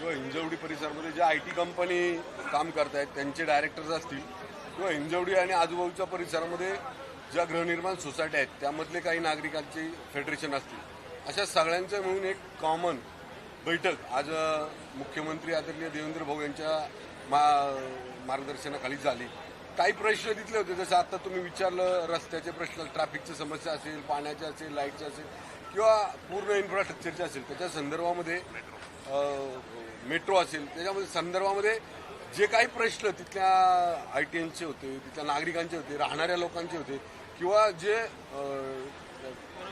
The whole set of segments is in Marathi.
किंवा हिंजवडी परिसरामध्ये ज्या आय टी कंपनी काम करतायत त्यांचे डायरेक्टर्स असतील किंवा हिंजवडी आणि आजूबाजूच्या परिसरामध्ये ज्या गृहनिर्माण सोसायट्या आहेत त्यामधले काही नागरिकांचे फेडरेशन असतील. अशा सगळ्यांचं मिळून एक कॉमन बैठक आज मुख्यमंत्री आदरणीय देवेंद्र भाऊ यांच्या मा मार्गदर्शनाखाली झाली. काही प्रश्न तिथले होते जसं आता तुम्ही विचारलं रस्त्याचे प्रश्न ट्रॅफिकची समस्या असेल पाण्याचे असेल लाईटचे असेल किंवा पूर्ण इन्फ्रास्ट्रक्चरचे असेल त्याच्या संदर्भामध्ये मेट्रो असेल त्याच्यामध्ये संदर्भामध्ये जे काही प्रश्न तिथल्या आय टी एनचे होते तिथल्या नागरिकांचे होते राहणाऱ्या लोकांचे होते किंवा जे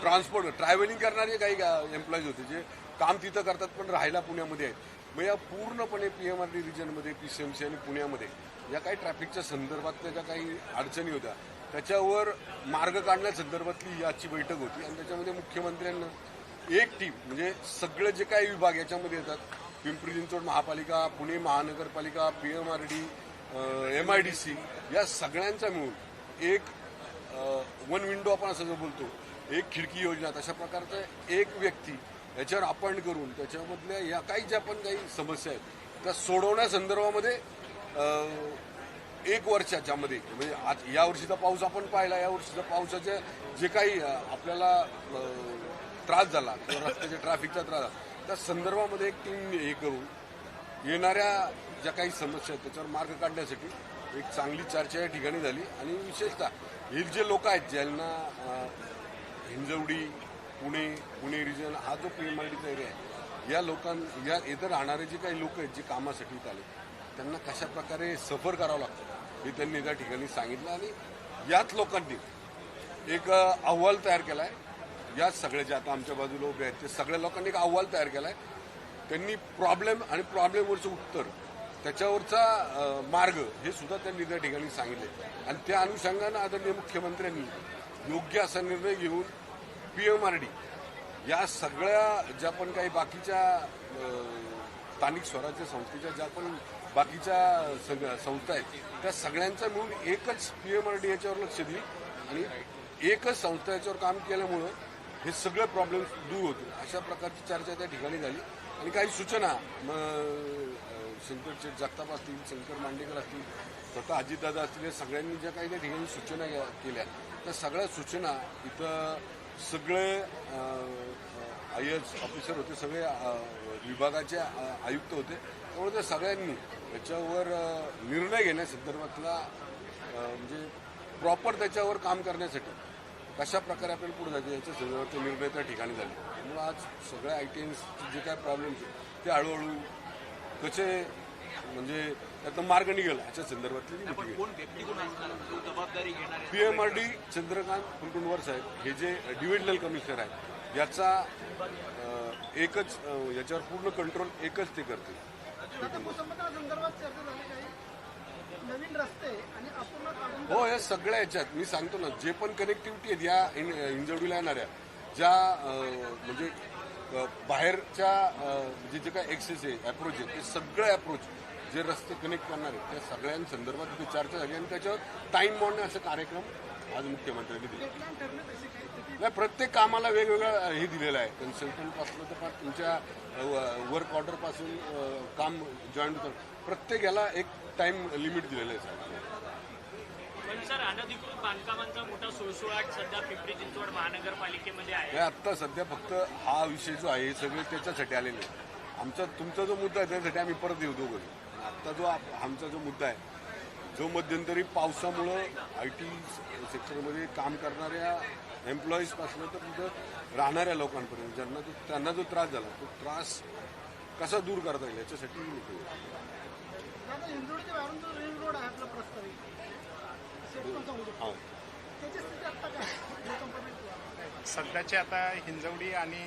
ट्रान्सपोर्ट ट्रॅव्हलिंग करणारे काही एम्प्लॉईज होते जे काम तिथं करतात पण राहायला पुण्यामध्ये आहेत. मग या पूर्णपणे पी एम आर डी रिजनमध्ये पी सी एम सी आणि पुण्यामध्ये या काही ट्रॅफिकच्या संदर्भातल्या ज्या काही अडचणी होत्या. त्याच्यावर मार्ग काढण्यासंदर्भातली याची बैठक होती आणि त्याच्यामध्ये मुख्यमंत्र्यांना एक टीम म्हणजे सगळे जे काही विभाग याच्यामध्ये येतात पिंपरी चिंचवड महापालिका पुणे महानगरपालिका P M R D M I D C या सगळ्यांचा मिळून एक वन विंडो आपण असं जो बोलतो एक खिडकी योजना तशा प्रकारचं एक व्यक्ती याच्यावर अपॉइंट करून त्याच्यामधल्या या काही ज्या पण काही समस्या आहेत त्या सोडवण्यासंदर्भामध्ये संदर्भामध्ये एक वर्षाच्यामध्ये म्हणजे आज या वर्षीचा पाऊस आपण पाहिला या वर्षीचा पावसाच्या जे काही आपल्याला त्रास झाला किंवा रस्त्याच्या ट्रॅफिकचा त्रास झाला त्या संदर्भामध्ये एक टीम हे करून येणाऱ्या ज्या काही समस्या आहेत त्याच्यावर मार्ग काढण्यासाठी एक चांगली चर्चा या ठिकाणी झाली. आणि विशेषतः हे जे लोक आहेत ज्यांना हिंजवडी पुणे पुणे रिजन हा जो पी एम आय डीचा एरिया आहे या लोकां या इथं राहणारे जे काही लोक आहेत जे कामासाठी इथं आले त्यांना कशा प्रकारे सफर करावं लागतं हे त्यांनी त्या ठिकाणी सांगितलं. आणि याच लोकांनी एक अहवाल तयार केला आहे या सगळे जे आता आमच्या बाजूला उभे आहेत ते सगळ्या लोकांनी एक अहवाल तयार केला आहे त्यांनी प्रॉब्लेम आणि प्रॉब्लेमवरचं उत्तर त्याच्यावरचा मार्ग हे सुद्धा त्यांनी त्या ठिकाणी सांगितले. आणि त्या अनुषंगानं आदरणीय मुख्यमंत्र्यांनी योग्य असा निर्णय घेऊन पी एम आर डी या सगळ्या ज्या पण काही बाकीच्या स्थानिक स्वराज्य संस्थेच्या ज्या पण बाकीच्या सग- संस्था आहेत त्या सगळ्यांचा मिळून एकच पी एम आर डी याच्यावर लक्ष दिली. आणि एकच संस्था याच्यावर काम केल्यामुळं हे सगळे प्रॉब्लेम दूर होतील. अशा प्रकारची चर्चा त्या ठिकाणी झाली. आणि काही सूचना शंकर शेठ जगताप असतील शंकर मांडेकर असतील स्वतः अजितदादा असतील या सगळ्यांनी ज्या काही त्या ठिकाणी सूचना या- केल्या त्या सगळ्या सूचना इथं सगळे आय एस ऑफिसर होते सगळे विभागाचे आयुक्त होते. त्यामुळे त्या सगळ्यांनी याच्यावर निर्णय घेण्यासंदर्भातला म्हणजे प्रॉपर त्याच्यावर काम करण्यासाठी कशा प्रकारे आपल्याला पुढे जायचं याच्या संदर्भातले निर्णय त्या ठिकाणी झाले. त्यामुळे आज सगळ्या आय टी जे काय प्रॉब्लेम्स आहेत ते हळूहळू कसे म्हणजे त्यातनं मार्ग निघेल याच्या संदर्भातली मिटिंग जबाबदारी P M R D Chandrakant Kulkundwar साहेब हे जे डिव्हिजनल कमिशनर आहेत याचा एकच याच्यावर पूर्ण कंट्रोल एकच ते करते नवीन रस्ते आणि अपूर्ण हो या सगळ्या याच्यात मी सांगतो ना जे पण कनेक्टिव्हिटी आहेत या इन- इंजवडीला येणाऱ्या ज्या म्हणजे बाहेरच्या जे म्हणजे जे काय एक्सेस आहे अप्रोच आहे ते सगळे अप्रोच जे रस्ते कनेक्ट करणार आहेत त्या सगळ्यांसंदर्भात तिथे चर्चा झाली आणि त्याच्यावर टाईम मॉडने असा कार्यक्रम आज मुख्यमंत्र्यांनी दिले. नाही प्रत्येक कामाला वेगवेगळं हे दिलेलं आहे. कन्सल्टंटपासून तर फार तुमच्या वर्क ऑर्डरपासून काम जॉईन होतं. प्रत्येक याला एक टाईम लिमिट दिलेलं आहे साहेब. पण सर अनधिकृत बांधकामांचा मोठा सुळसुळाट सध्या पिंपरी चिंचवड महानगरपालिकेमध्ये आहे. आत्ता सध्या फक्त हा विषय जो आहे सगळे त्याच्यासाठी आलेले आमचा तुमचा जो मुद्दा आहे त्यासाठी आम्ही परत येऊ दोघं. आत्ता जो आप- आमचा जो मुद्दा आहे जो मध्यंतरी पावसामुळं आय टी सेक्टरमध्ये काम करणाऱ्या एम्प्लॉईजपासून तर तिथं राहणाऱ्या लोकांपर्यंत ज्यांना जो त्यांना जो त्रास झाला तो त्रास कसा दूर करता येईल याच्यासाठी मी निघतो. आता हिंदुडच्या बाहेरून जो रिंग रोड आहे आपला प्रस्तावित सेक्टर चौदा हा त्याची स्थिती आता काय भूसंपादन सध्याचे आता हिंजवडी आणि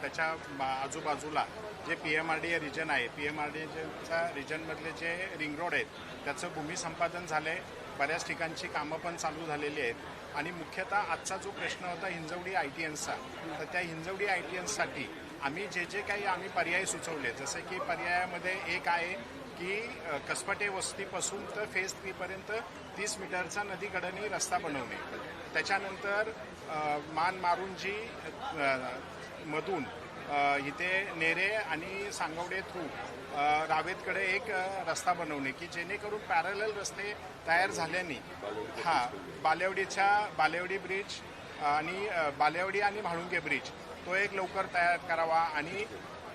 त्याच्या बा- आजूबाजूला जे P M R D region आहे पी एम आर डीच्या रिजनमधले जे रिंग रोड आहेत त्याचं भूमी संपादन झालं आहे बऱ्याच ठिकाणची कामं पण चालू झालेली आहेत. आणि मुख्यतः आजचा जो प्रश्न होता हिंजवडी आय टी एनचा तर त्या हिंजवडी आय टी एनसाठी आम्ही जे जे काही आम्ही पर्याय सुचवले जसं की पर्यायामध्ये एक आहे की कसपटे वस्तीपासून तर फेज थ्रीपर्यंत तीस मीटरचा नदीकडनी रस्ता बनवणे. त्याच्यानंतर मान मारुंजी मधून इथे नेरे आणि सांगवडे थ्रू रावेतकडे एक रस्ता बनवणे की जेणेकरून पॅरल रस्ते तयार झाल्याने हा बालेवडीच्या बालेवडी ब्रिज आणि बालेवडी आणि म्हाळुंगे ब्रिज तो एक लवकर तयार करावा आणि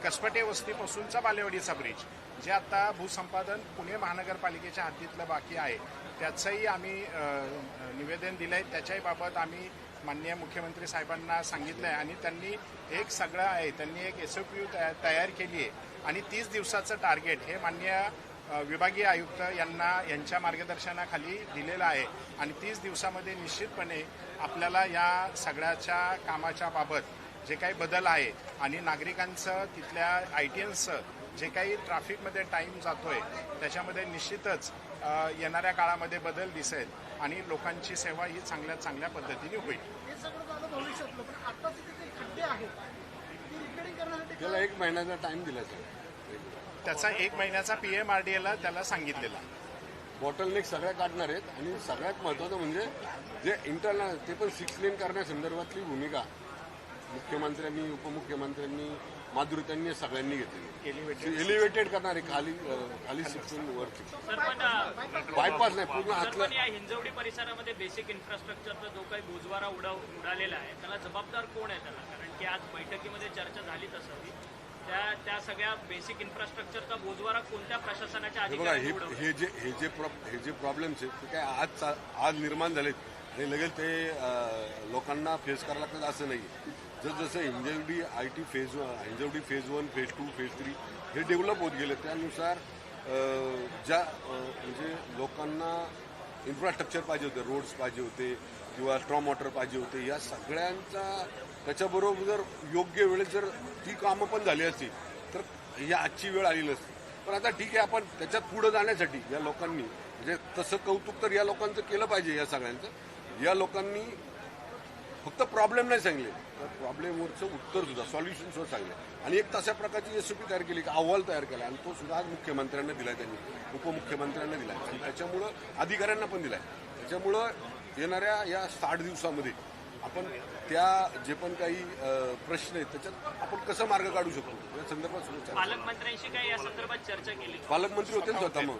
कसपटे वस्तीपासूनचा बालेवडीचा ब्रिज जे आता भूसंपादन पुणे महानगरपालिकेच्या हद्दीतलं बाकी आहे. त्याचंही आम्ही निवेदन दिलं आहे त्याच्याही बाबत आम्ही माननीय मुख्यमंत्री साहेबांना सांगितलं आहे आणि त्यांनी एक सगळं आहे त्यांनी एक एस ओ पी तयार केली आहे. आणि तीस दिवसाचं टार्गेट हे माननीय विभागीय आयुक्त यांना यांच्या मार्गदर्शनाखाली दिलेलं आहे. आणि तीस दिवसामध्ये निश्चितपणे आपल्याला या सगळ्याच्या कामाच्या बाबत जे काही बदल आहे आणि नागरिकांचं तिथल्या आय टी एनचं जे काही ट्रॅफिकमध्ये टाईम जातोय त्याच्यामध्ये निश्चितच येणाऱ्या काळामध्ये बदल दिसेल. आणि लोकांची सेवा ही चांगल्या चांगल्या पद्धतीने होईल. हे सगळं झालं भविष्यातलं पण आताचे तिथे खड्डे आहेत ती रिपेअरिंग करण्यासाठी त्याला एक महिन्याचा टाइम दिला सर. त्याचा एक महिन्याचा पी एम आर डी एला त्याला सांगितलेला. बॉटलनेक सगळ्या काढणार आहेत आणि सगळ्यात महत्वाचं म्हणजे जे इंटरनल ते पण सिक्स लेन करण्यासंदर्भातली भूमिका. मुख्यमंत्र्यांनी उपमुख्यमंत्र्यांनी माधुरीतांनी सगळ्यांनी घेतली एलिव्हेटेड एलिव्हेटेड करणारे खाली खाली सिक्स लेन वरती बायपास नाही पूर्ण आतलं. या हिंजवडी परिसरामध्ये बेसिक इन्फ्रास्ट्रक्चरचा जो काही बोजवारा उडाव उडालेला आहे त्याला जबाबदार कोण आहे त्याला? कारण की आज बैठकीमध्ये चर्चा झाली तसावी त्या त्या सगळ्या बेसिक इन्फ्रास्ट्रक्चरचा बोजवारा कोणत्या प्रशासनाच्या हे हे हे जे हे जे प्रॉब- हे जे प्रॉब्लेम्स आहेत ते काय आज आज निर्माण झालेत. आणि लगेच ते लोकांना फेस करायला लागतात असं नाही जसं जसं Hinjewadi I T phase Hinjewadi phase one phase two phase three हे डेव्हलप होत गेले त्यानुसार ज्या म्हणजे लोकांना इन्फ्रास्ट्रक्चर पाहिजे होते रोड्स पाहिजे होते किंवा स्ट्रॉम वॉटर पाहिजे होते या सगळ्यांचा त्याच्याबरोबर जर योग्य वेळेत जर ती कामं पण झाली असती तर या आजची वेळ आली नसती. पण आता ठीक आहे आपण त्याच्यात पुढं जाण्यासाठी या लोकांनी म्हणजे तसं कौतुक तर या लोकांचं केलं पाहिजे या सगळ्यांचं. या लोकांनी फक्त प्रॉब्लेम नाही सांगले. तर प्रॉब्लेमवरचं उत्तर सुद्धा सॉल्युशन सुद्धा सांगले. आणि एक तशा प्रकारची रेसिपी तयार केली की अहवाल तयार केला आणि तो सुद्धा आज मुख्यमंत्र्यांना दिलाय त्यांनी. उपमुख्यमंत्र्यांना दिलाय. आणि त्याच्यामुळं अधिकाऱ्यांना पण दिलाय. त्याच्यामुळं येणाऱ्या या साठ दिवसामध्ये आपण त्या जे पण काही प्रश्न आहेत त्याच्यात आपण कसं मार्ग काढू शकतो? या संदर्भात सुद्धा. पालकमंत्र्यांशी काही या संदर्भात चर्चा केली? पालकमंत्री होते स्वतः मग.